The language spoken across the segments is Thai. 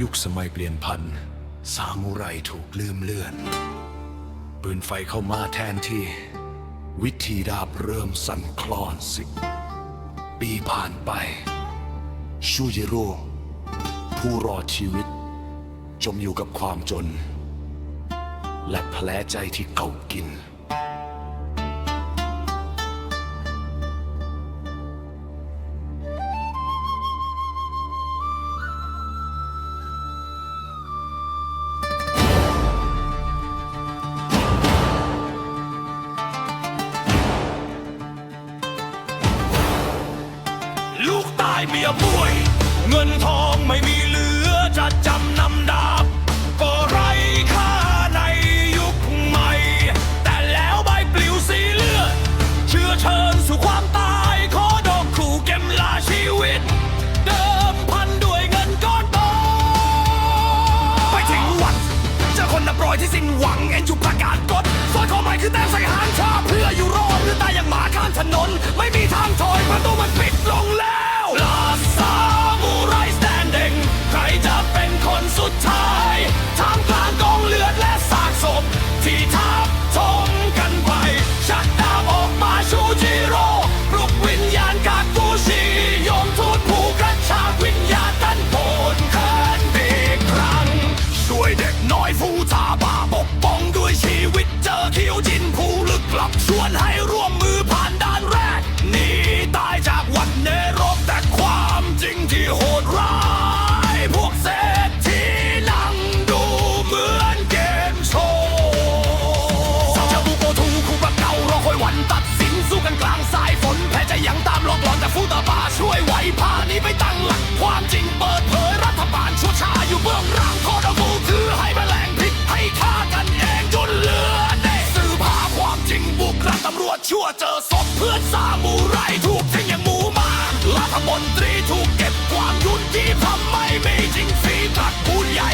ยุคสมัยเปลี่ยนพันธุ์ซามูไรถูกลืมเลือน ปืนไฟเข้ามาแทนที่ วิธีดาบเริ่มสั่นคลอนสิปีผ่านไป ชูจิโร่ผู้รอดชีวิต จมอยู่กับความจน และแผลใจที่เก่ากินายเมียป่วย เงินทองไม่มีเหลือจะจำนำดาบ ก็ไรค่าในยุคใหม่ แต่แล้วใบปลิวสีเลือด เชื่อเชิญสู่ความตาย ขอดอกคู่เกมลาชีวิต เดิมพันด้วยเงินก้อนโตไปถึงวันเจอคนนับร้อยที่สิ้นหวังเอ็นจุประกาศกฎซอยขอใหม่คือแต้มใส่หางชาเพื่ออยู่รอดหรือตายอย่างหมาข้างถนน ไม่มีทางถอยประตูมันปิดลง ที่ทับท เปิดเผยรัฐบาลชั่วช้าอยู่เบื้องหลังโคดกูคือให้แมลงพิษให้ฆ่ากันเองจนเหลือเด็กสืบหาความจริงบุกรัฐตำรวจชั่วเจอศพเพื่อนสามูไรถูกทิ้งอย่างหมูมารัฐมนตรีถูกเก็บความยุนที่ทำไม่มีจริงสีตัดปูนใหญ่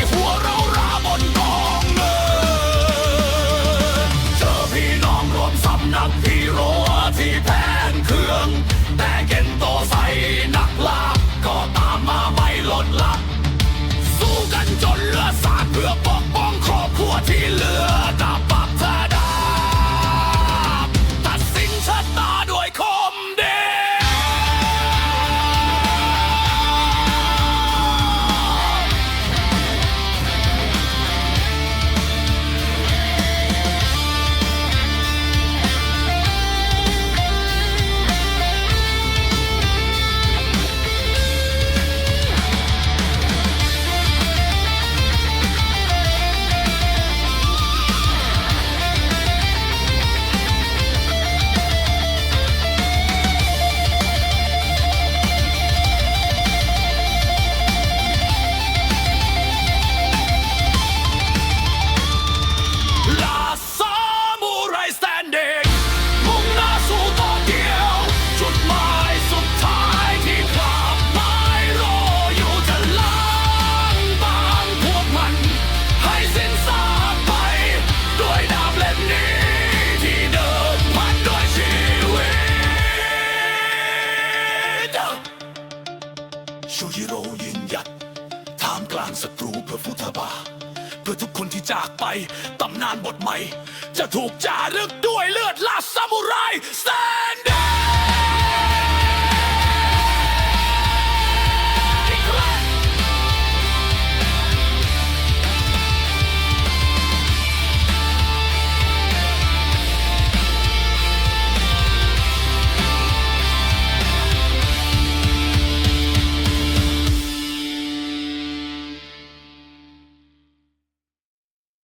รูเพื่อฟุตบาเพื่อทุกคนที่จากไปตำนานบทใหม่ จะถูกจารึกด้วยเลือดลาซามูไรแซนเด